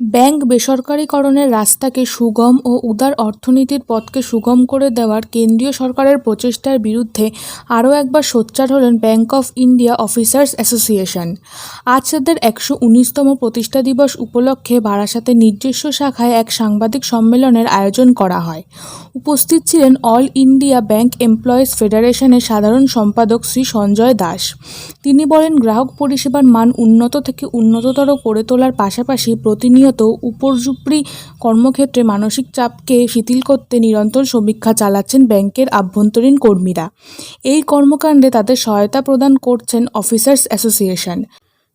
Bank বেসরকারীকরণের রাস্তাকে সুগম ও উদার অর্থনীতির পথকে সুগম করে দেওয়ার কেন্দ্রীয় সরকারের প্রচেষ্টার বিরুদ্ধে আরও একবার সোচ্চার হলেন Bank of India Officers Association. আজ তাদের একশো উনিশতম প্রতিষ্ঠা দিবস উপলক্ষে বারাসাতের নিজস্ব শাখায় এক সাংবাদিক সম্মেলনের আয়োজন করা হয়। উপস্থিত ছিলেন অল ইন্ডিয়া ব্যাংক এমপ্লয়িজ ফেডারেশনের সাধারণ সম্পাদক শ্রী সঞ্জয় দাস। তিনি বলেন, গ্রাহক পরিষেবার মান উন্নত থেকে উন্নততর করে তোলার পাশাপাশি প্রতিনিয়ত উপর্যুপরি কর্মক্ষেত্রে মানসিক চাপকে শিথিল করতে নিরন্তর সমীক্ষা চালাচ্ছেন ব্যাংকের আভ্যন্তরীণ কর্মীরা। এই কর্মকাণ্ডে তাদের সহায়তা প্রদান করছেন অফিসার্স অ্যাসোসিয়েশন।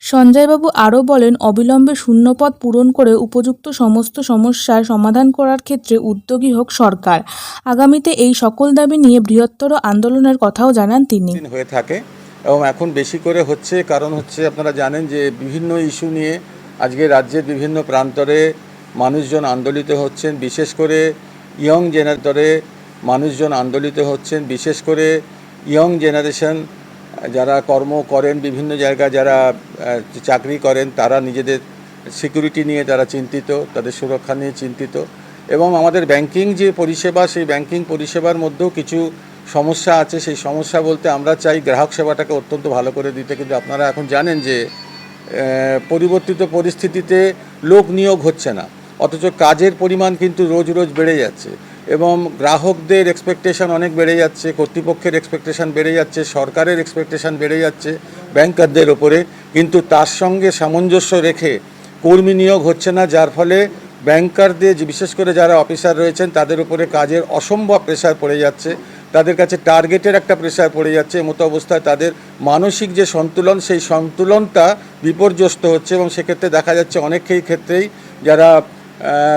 সঞ্জয়বাবু আরও বলেন, অবিলম্বে শূন্যপদ পূরণ করে উপযুক্ত সমস্ত সমস্যার সমাধান করার ক্ষেত্রে উদ্যোগী হোক সরকার। আগামীতে এই সকল দাবি নিয়ে বৃহত্তর আন্দোলনের কথাও জানান তিনি। হয়ে থাকে এবং এখন বেশি করে হচ্ছে, কারণ হচ্ছে আপনারা জানেন যে বিভিন্ন ইস্যু নিয়ে আজকে রাজ্যের বিভিন্ন প্রান্তরে মানুষজন আন্দোলিত হচ্ছেন, বিশেষ করে ইয়ং জেনারেটরে মানুষজন আন্দোলিত হচ্ছেন, বিশেষ করে ইয়ং জেনারেশন যারা কর্ম করেন বিভিন্ন জায়গায়, যারা চাকরি করেন, তারা নিজেদের সিকিউরিটি নিয়ে তারা চিন্তিত, তাদের সুরক্ষা নিয়ে চিন্তিত। এবং আমাদের ব্যাংকিং যে পরিষেবা, সেই ব্যাংকিং পরিষেবার মধ্যেও কিছু সমস্যা আছে। সেই সমস্যা বলতে আমরা চাই গ্রাহক সেবাটাকে অত্যন্ত ভালো করে দিতে। কিন্তু আপনারা এখন জানেন যে পরিবর্তিত পরিস্থিতিতে লোক নিয়োগ হচ্ছে না। অথচ কাজের পরিমাণ কিন্তু রোজ রোজ বেড়ে যাচ্ছে এবং গ্রাহকদের এক্সপেকটেশন অনেক বেড়ে যাচ্ছে, কর্তৃপক্ষের এক্সপেকটেশন বেড়ে যাচ্ছে, সরকারের এক্সপেকটেশন বেড়ে যাচ্ছে ব্যাংকারদের ওপরে কিন্তু তার সঙ্গে সামঞ্জস্য রেখে কর্মী নিয়োগ হচ্ছে না, যার ফলে ব্যাংকারদের বিশেষ করে যারা অফিসার রয়েছেন, তাদের উপরে কাজের অসম্ভব প্রেশার পড়ে যাচ্ছে। তাদের কাছে টার্গেটের একটা প্রেশার পড়ে যাচ্ছে মতো অবস্থায় তাদের মানসিক যে সন্তুলন, সেই সন্তুলনটা বিপর্যস্ত হচ্ছে এবং সেক্ষেত্রে দেখা যাচ্ছে অনেকেই ক্ষেত্রেই যারা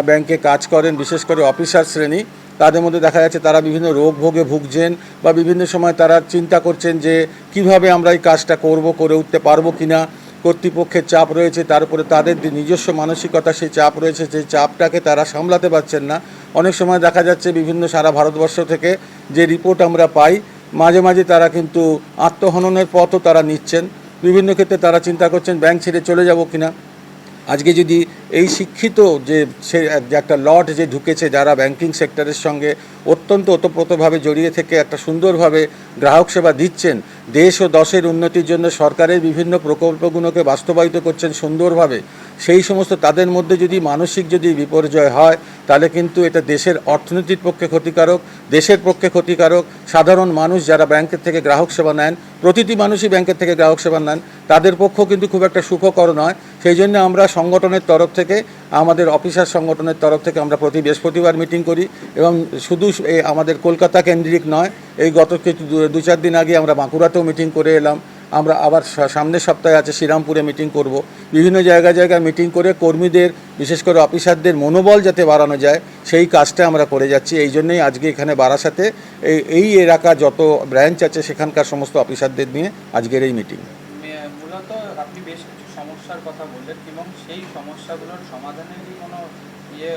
ব্যাংকে কাজ করেন, বিশেষ করে অফিসার শ্রেণি, তাদের মধ্যে দেখা যাচ্ছে তারা বিভিন্ন রোগ ভোগে ভুগছেন বা বিভিন্ন সময় তারা চিন্তা করছেন যে কীভাবে আমরা এই কাজটা করব, করে উঠতে পারব কিনা। কর্তৃপক্ষের চাপ রয়েছে, তার উপরে তাদের নিজস্ব মানসিকতা, সেই চাপ রয়েছে সেই চাপটাকে তারা সামলাতে পারছেন না। অনেক সময় দেখা যাচ্ছে বিভিন্ন সারা ভারতবর্ষ থেকে যে রিপোর্ট আমরা পাই, মাঝে মাঝে তারা কিন্তু আত্মহননের পথও তারা নিচ্ছেন। বিভিন্ন ক্ষেত্রে তারা চিন্তা করছেন, ব্যাংক ছেড়ে চলে যাব কিনা। আজকে যদি এই শিক্ষিত যে সে একটা লট যে ঢুকেছে, যারা ব্যাংকিং সেক্টরের সঙ্গে অত্যন্ত ওতপ্রোতভাবে জড়িয়ে থেকে একটা সুন্দরভাবে গ্রাহক সেবা দিচ্ছেন, দেশ ও দশের উন্নতির জন্য সরকারের বিভিন্ন প্রকল্পগুলোকে বাস্তবায়িত করছেন সুন্দরভাবে, সেই সমস্ত তাদের মধ্যে যদি মানসিক যদি বিপর্যয় হয়, তাহলে কিন্তু এটা দেশের অর্থনীতির পক্ষে ক্ষতিকারক, দেশের পক্ষে ক্ষতিকারক। সাধারণ মানুষ যারা ব্যাংকের থেকে গ্রাহক সেবা নেন, প্রতিটি মানুষই ব্যাংকের থেকে গ্রাহক সেবা নেন, তাদের পক্ষ কিন্তু খুব একটা সুখকর নয়। সেই জন্য আমরা সংগঠনের তরফ থেকে আমাদের অফিসার সংগঠনের তরফ থেকে আমরা প্রতি বৃহস্পতিবার মিটিং করি এবং শুধু আমাদের কলকাতা কেন্দ্রিক নয়, এই গত কিছু দু- দু চার দিন আগে আমরা বাঁকুড়াতেও মিটিং করে এলাম। আমরা আবার সামনের সপ্তাহে আছে শ্রীরামপুরে মিটিং করব। বিভিন্ন জায়গা জায়গায় মিটিং করে কর্মীদের, বিশেষ করে অফিসারদের মনোবল যাতে বাড়ানো যায়, সেই কাজটা আমরা করে যাচ্ছি। এই জন্যই আজকে এখানে বারাসাতে এই এই এলাকা যত ব্রাঞ্চ আছে, সেখানকার সমস্ত অফিসারদের নিয়ে আজকের এই মিটিং মে- মূলত আপনি বেশ কিছু সমস্যার কথা বললেন এবং সেই সমস্যাগুলোর সমাধানেরই কোনো ইয়ে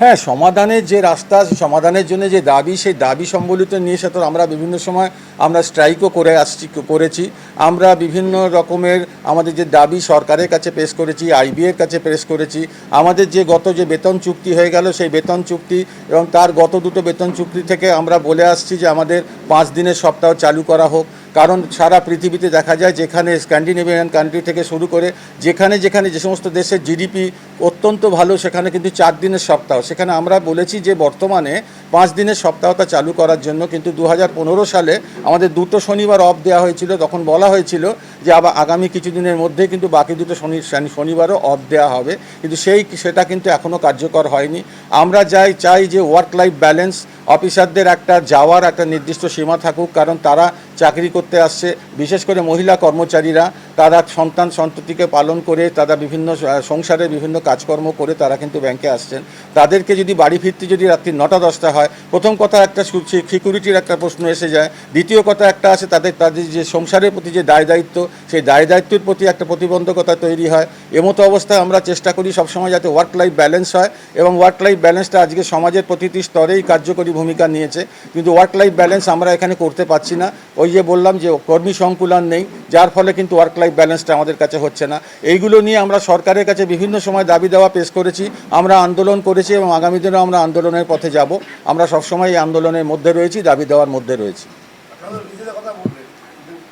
হ্যাঁ সমাধানের যে রাস্তা, সমাধানের জন্য যে দাবি, সেই দাবি সম্বলিত নিয়ে সে তো আমরা বিভিন্ন সময় আমরা স্ট্রাইকও করে আসছি, করেছি। আমরা বিভিন্ন রকমের আমাদের যে দাবি সরকারের কাছে পেশ করেছি আইবিএর কাছে পেশ করেছি। আমাদের যে গত যে বেতন চুক্তি হয়ে গেল, সেই বেতন চুক্তি এবং তার গত দুটো বেতন চুক্তি থেকে আমরা বলে আসছি যে আমাদের পাঁচ দিনের সপ্তাহ চালু করা হোক। কারণ সারা পৃথিবীতে দেখা যায় যেখানে স্ক্যান্ডিনেভিয়ান কান্ট্রি থেকে শুরু করে যেখানে যেখানে যে সমস্ত দেশের জিডিপি অত্যন্ত ভালো, সেখানে কিন্তু চার দিনের সপ্তাহ। সেখানে আমরা বলেছি যে বর্তমানে পাঁচ দিনের সপ্তাহটা চালু করার জন্য কিন্তু দু হাজার পনেরো সালে আমাদের দুটো শনিবার অফ দেওয়া হয়েছিল। তখন বলা হয়েছিল যে আবার আগামী কিছুদিনের মধ্যে কিন্তু বাকি দুটো শনি- শনিবারও অফ দেওয়া হবে। কিন্তু সেই সেটা কিন্তু এখনও কার্যকর হয়নি। আমরা যাই, চাই যে ওয়ার্ক লাইফ ব্যালেন্স অফিসারদের একটা যাওয়ার একটা নির্দিষ্ট সীমা থাকুক, কারণ তারা চাকরি করতে আসছে। বিশেষ করে মহিলা কর্মচারীরা তারা সন্তান সন্ততিকে পালন করে তারা বিভিন্ন আহ, সংসারের বিভিন্ন কাজকর্ম করে তারা কিন্তু ব্যাংকে আসছেন। তাদেরকে যদি বাড়ি ফিরতে যদি রাত্রি নটা দশটা হয় প্রথম কথা একটা সিকিউরিটির একটা প্রশ্ন এসে যায়। দ্বিতীয় কথা একটা আছে তাদের তাদের যে সংসারের প্রতি যে দায় দায়িত্ব সেই দায় দায়িত্বের প্রতি একটা প্রতিবন্ধকতা তৈরি হয়। এমতো অবস্থায় আমরা চেষ্টা করি সবসময় যাতে ওয়ার্ক লাইফ ব্যালেন্স হয় এবং ওয়ার্ক লাইফ ব্যালেন্সটা আজকে সমাজের প্রতিটি স্তরেই কার্যকরী ভূমিকা নিয়েছে। কিন্তু ওয়ার্ক লাইফ ব্যালেন্স আমরা এখানে করতে পারছি না। ওই যে বললাম যে কর্মী সংকুলন নেই, যার ফলে কিন্তু ওয়ার্ক লাইফ ব্যালেন্সটা আমাদের কাছে হচ্ছে না। এইগুলো নিয়ে আমরা সরকারের কাছে বিভিন্ন সময় দাবি দেওয়া পেশ করেছি। আমরা আন্দোলন করেছি এবং আগামী দিনেও আমরা আন্দোলনের পথে যাব। আমরা সবসময় এই আন্দোলনের মধ্যে রয়েছি, দাবি দেওয়ার মধ্যে রয়েছি।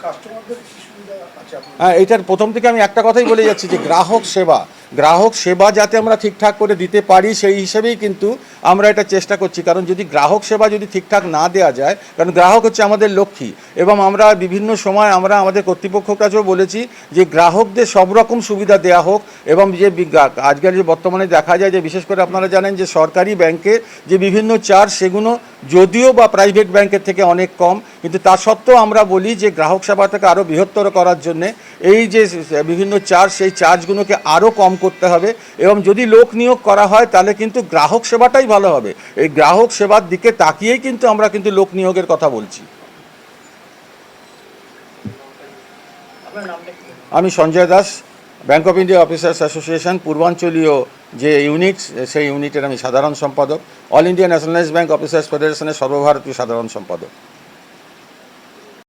কাস্টমারদের কি সুবিধা আছে আপনার হ্যাঁ এটার প্রথম থেকে আমি একটা কথাই বলে যাচ্ছি যে গ্রাহক সেবা গ্রাহক সেবা যাতে আমরা ঠিকঠাক করে দিতে পারি, সেই হিসেবেই কিন্তু আমরা এটা চেষ্টা করছি। কারণ যদি গ্রাহক সেবা যদি ঠিকঠাক না দেওয়া যায়, কারণ গ্রাহক হচ্ছে আমাদের লক্ষ্মী, এবং আমরা বিভিন্ন সময় আমরা আমাদের কর্তৃপক্ষের কাছেও বলেছি যে গ্রাহকদের সব রকম সুবিধা দেওয়া হোক, এবং যে আজকাল যে বর্তমানে দেখা যায় যে বিশেষ করে আপনারা জানেন যে সরকারি ব্যাংকে যে বিভিন্ন চার্জ, সেগুলো যদিও বা প্রাইভেট ব্যাংকের থেকে অনেক কম, কিন্তু তা সত্ত্বেও আমরা বলি যে গ্রাহক সেবাটাকে আরও বৃহত্তর করার জন্যে এই যে বিভিন্ন চার্জ সেই চার্জগুলোকে আরও কম করতে হবে এবং যদি লোক নিয়োগ করা হয় তাহলে কিন্তু গ্রাহক সেবাটাই ভালো হবে। এই গ্রাহক সেবার দিকে তাকিয়েই কিন্তু আমরা কিন্তু লোক নিয়োগের কথা বলছি। আমি Sanjay Das Bank of India Officers Association পূর্বাঞ্চলীয় যে ইউনিট সেই ইউনিটের আমি সাধারণ সম্পাদক। All India Nationalise Bank Officers ফেডারেশনের সর্বভারতীয় সাধারণ সম্পাদক।